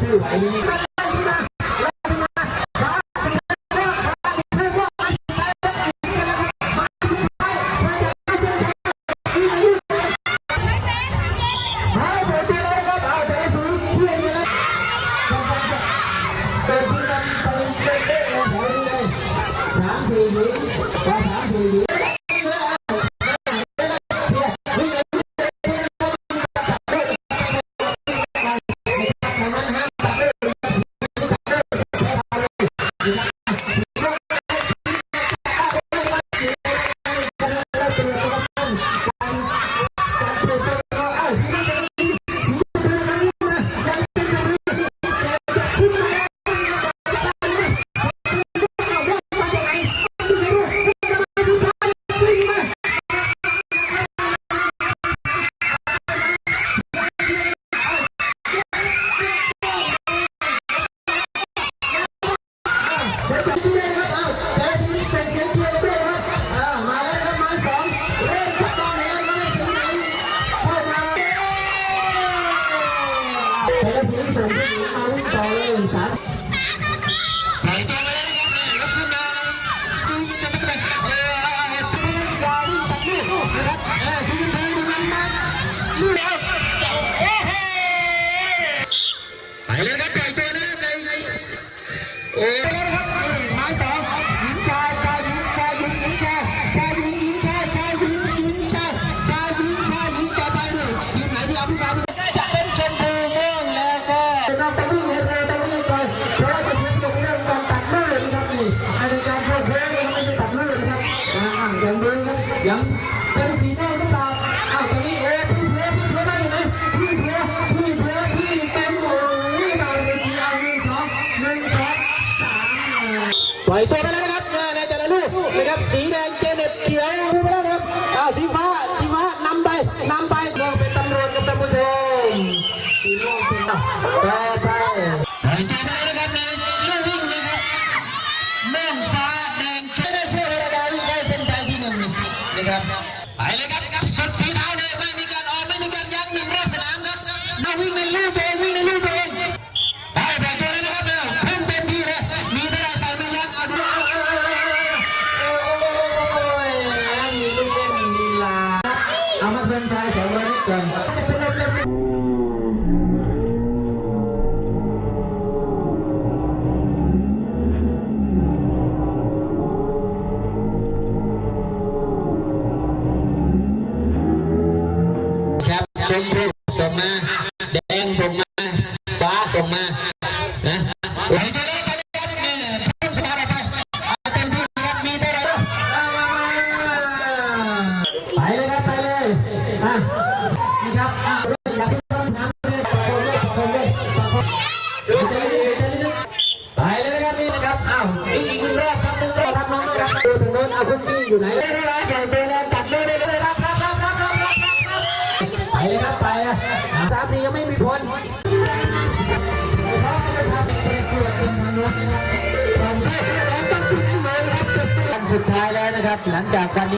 สีม่วงจะสู้ไหวไหมให้เปิดตัวเลยครับเอาใจสูงเพื่อนเลยเปิดตัวกันไปเป็นเด้งเลยแถวนี้เลยสามสี่หญิงสามสี่หญิง ยังเป็นสีแดงหรือเปล่าอ้าวตอนนี้เอ๊ะพี่เสือพี่เสือได้ยังไงพี่เสือพี่เสือพี่เต็มโอ้ยเราหนึ่งเอาหนึ่งสองหนึ่งสองสามปล่อยตัวไปแล้วนะครับในแต่ละลูกนะครับสีแดงเจเน็ตเขียวไปแล้วนะครับอ้าวสีฟ้าสีฟ้านำไปนำไปมองเป็นตำรวจกับตำรวจสีม่วงเป็นต่อไปห ไมา แดงส่งมา ฟ้าส่งมา นะไหลไปเลยไปเลยครับเนี่ยพุ่งสตาร์ทไปเอาเต็มที่ครับมีเท่าไรไปเลยครับไปเลยอะนี่ครับอะอยากต้องทำเลยคนเลยคนเลยไปเลยนะครับนี่นะครับอ้าวอีกอีกหนึ่งรอบครับหนึ่งรอบครับน้องครับดูทางโน้นเอาคุณที่อยู่ไหนเลยนะครับใหญ่ไปเลยจัดเลยเลยครับครับครับครับครับไปเลยครับ สามสี่ยังไม่มีผลสุดท้ายแล้วนะครับ หลังจากวันนี้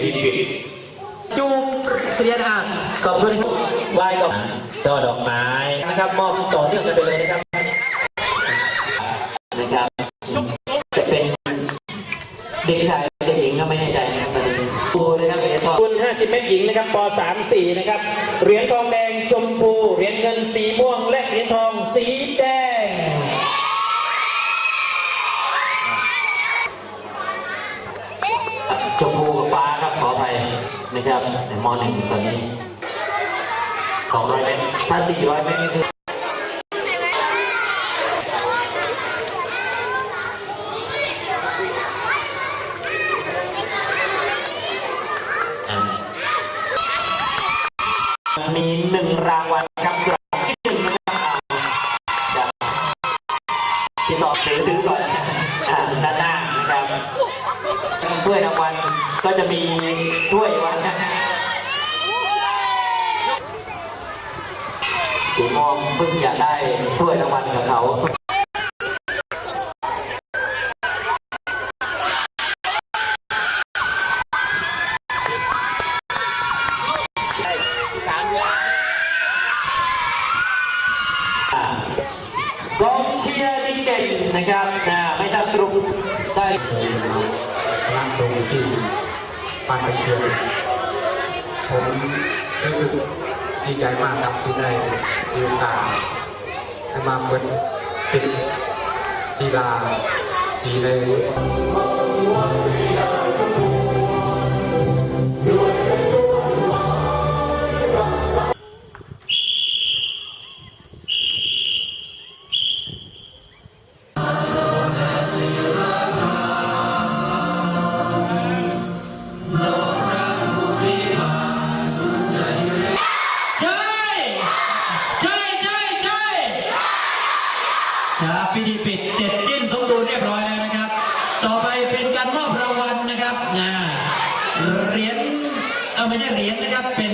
ในพิธีปิดจูงเรียนอะขอบคุณไหว้กับช่อดอกไม้นะครับมอบต่อเนื่องกันไปเลยนะครับนะครับจะเป็นเด็กชายเด็กหญิงก็ไม่แน่ใจนะครับประเด็นครูนะครับเหรียญทองคุณ50เมตรหญิงนะครับป .3 4 นะครับเหรียญทองแดงชมพูเหรียญเงินสีม่วงและเหรียญทองสีแดง นะครับในมหนึ่งตอนนี้สองร้อยเมตรถ้าสี่ร้อยเมตรนี่คืออ่ามีหนึ่งรางวัลครับรางวัลที่หนึ่งนะครับที่สองถือถือก่อนด้านหน้านะครับถ้วยรางวัล ก็จะมีช่วยวันนะฮะสีมองเพิ่งอยากได้ช่วยรางวัลกับเขาอ่ากองเชียร์ที่เก่งนะครับนะไม่ต้องตรุกได้ นั่งตรงที่ บ้านตะเคียนผมรู้สึกดีใจมากครับที่ได้มีโอกาสได้มาเป็นติดกีฬาดีเลย พิธีปิดเสร็จสิ้นสมบูรณ์เรียบร้อยแล้วนะครับ ต่อไปเป็นการมอบรางวัลนะครับนะเหรียญเอาไม่ใช่เหรียญนะครับเป็น